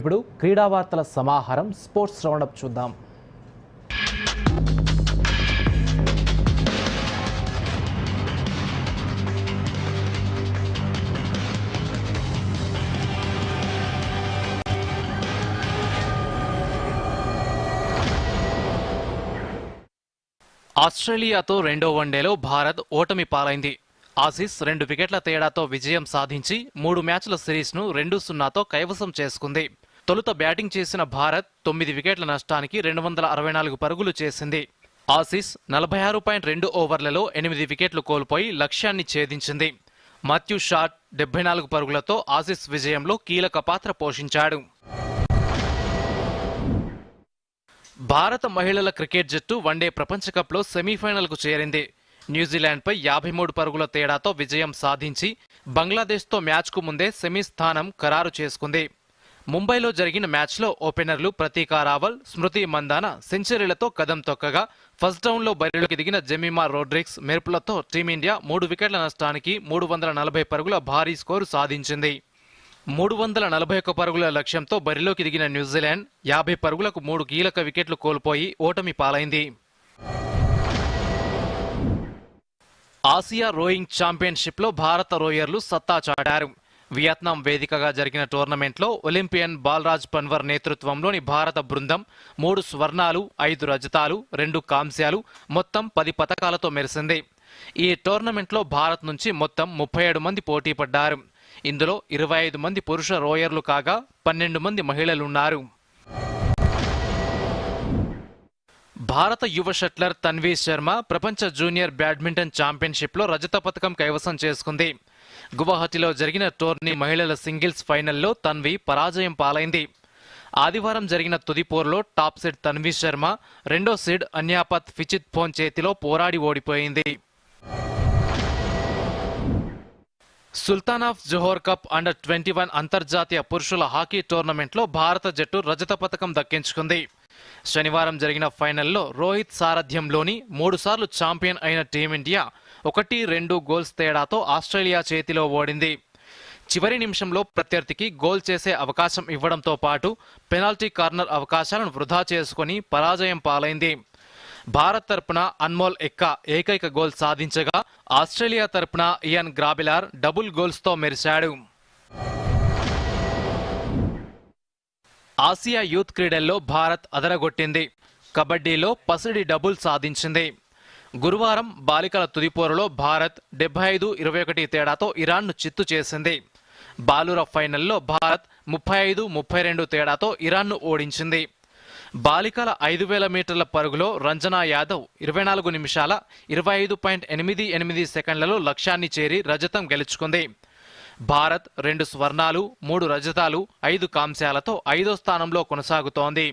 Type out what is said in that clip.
ఇప్పుడు క్రీడా వార్తల సమాహారం స్పోర్ట్స్ రౌండప్ చూద్దాం. ఆస్ట్రేలియాతో రెండో వన్డేలో భారత్ ఓటమి పాలైంది. ఆసీస్ రెండు వికెట్ల తేడాతో విజయం సాధించి మూడు మ్యాచ్ల సిరీస్ను రెండు సున్నాతో కైవసం చేసుకుంది. తొలుత బ్యాటింగ్ చేసిన భారత్ తొమ్మిది వికెట్ల నష్టానికి రెండు వందల అరవై నాలుగు పరుగులు చేసింది. ఆసీస్ నలభై ఆరు పాయింట్ రెండు ఓవర్లలో ఎనిమిది వికెట్లు కోల్పోయి లక్ష్యాన్ని ఛేదించింది. మత్యూ షాట్ డెబ్బై నాలుగు పరుగులతో ఆసీస్ విజయంలో కీలక పాత్ర పోషించాడు. భారత మహిళల క్రికెట్ జట్టు వన్డే ప్రపంచ కప్లో సెమీఫైనల్కు చేరింది. న్యూజిలాండ్పై యాభై మూడు పరుగుల తేడాతో విజయం సాధించి బంగ్లాదేశ్తో మ్యాచ్కు ముందే సెమీ స్థానం ఖరారు చేసుకుంది. ముంబైలో జరిగిన మ్యాచ్లో ఓపెనర్లు ప్రతీకా రావల్ స్మృతి మందాన సెంచరీలతో కదం తొక్కగా ఫస్ట్ డౌన్లో బరిలోకి దిగిన జెమిమా రోడ్రిక్స్ మెరుపులతో టీమిండియా మూడు వికెట్ల నష్టానికి మూడు వందల నలభై పరుగుల భారీ స్కోరు సాధించింది. మూడు వందల నలభై ఒక్క పరుగుల లక్ష్యంతో బరిలోకి దిగిన న్యూజిలాండ్ యాభై పరుగులకు మూడు కీలక వికెట్లు కోల్పోయి ఓటమి పాలైంది. ఆసియా రోయింగ్ ఛాంపియన్షిప్లో భారత రోయర్లు సత్తా చాటారు. వియత్నాం వేదికగా జరిగిన టోర్నమెంట్లో ఒలింపియన్ బాలరాజ్ పన్వర్ నేతృత్వంలోని భారత బృందం మూడు స్వర్ణాలు ఐదు రజతాలు రెండు కాంస్యాలు మొత్తం పది పతకాలతో మెరిసింది. ఈ టోర్నమెంట్లో భారత్ నుంచి మొత్తం ముప్పై ఏడు మంది పోటీ పడ్డారు. ఇందులో ఇరవై ఐదు మంది పురుష రోయర్లు కాగా పన్నెండు మంది మహిళలున్నారు. భారత యువ షట్లర్ తన్వీ శర్మ ప్రపంచ జూనియర్ బ్యాడ్మింటన్ ఛాంపియన్షిప్లో రజత పథకం కైవసం చేసుకుంది. గువాహటిలో జరిగిన టోర్నీ మహిళల సింగిల్స్ ఫైనల్లో తన్వి పరాజయం పాలైంది. ఆదివారం జరిగిన తుది పోరులో టాప్ సీడ్ తన్వీ శర్మ రెండో సీడ్ అన్యాపత్ ఫిచిత్ ఫోన్ చేతిలో పోరాడి ఓడిపోయింది. Sultan of Johor cup under twenty one అంతర్జాతీయ పురుషుల హాకీ టోర్నమెంట్లో భారత జట్టు రజత పథకం దక్కించుకుంది. శనివారం జరిగిన ఫైనల్లో రోహిత్ సారథ్యంలోని మూడుసార్లు ఛాంపియన్ అయిన టీమిండియా ఒకటి రెండు గోల్స్ తేడాతో ఆస్ట్రేలియా చేతిలో ఓడింది. చివరి నిమిషంలో ప్రత్యర్థికి గోల్ చేసే అవకాశం ఇవ్వడంతో పాటు పెనాల్టీ కార్నర్ అవకాశాలను వృధా చేసుకుని పరాజయం పాలైంది. భారత్ తరపున అన్మోల్ ఎక్క ఏకైక గోల్ సాధించగా ఆస్ట్రేలియా తరపున ఇయన్ గ్రాబిలార్ డబుల్ గోల్స్తో మెరిశాడు. ఆసియా యూత్ క్రీడల్లో భారత్ అదరగొట్టింది. కబడ్డీలో పసిడి డబుల్ సాధించింది. గురువారం బాలికల తుదిపోరులో భారత్ డెబ్బై ఐదు ఇరవై ఒకటి తేడాతో ఇరాన్ను చిత్తు చేసింది. బాలుర ఫైనల్లో భారత్ ముప్పై ఐదు ముప్పై రెండు తేడాతో ఇరాన్ను ఓడించింది. బాలికల ఐదు వేల మీటర్ల పరుగులో రంజనా యాదవ్ ఇరవై నాలుగు నిమిషాల ఇరవై ఐదు పాయింట్ ఎనిమిది ఎనిమిది సెకండ్లలో లక్ష్యాన్ని చేరి రజతం గెలుచుకుంది. భారత్ రెండు స్వర్ణాలు మూడు రజతాలు ఐదు కాంస్యాలతో ఐదో స్థానంలో కొనసాగుతోంది.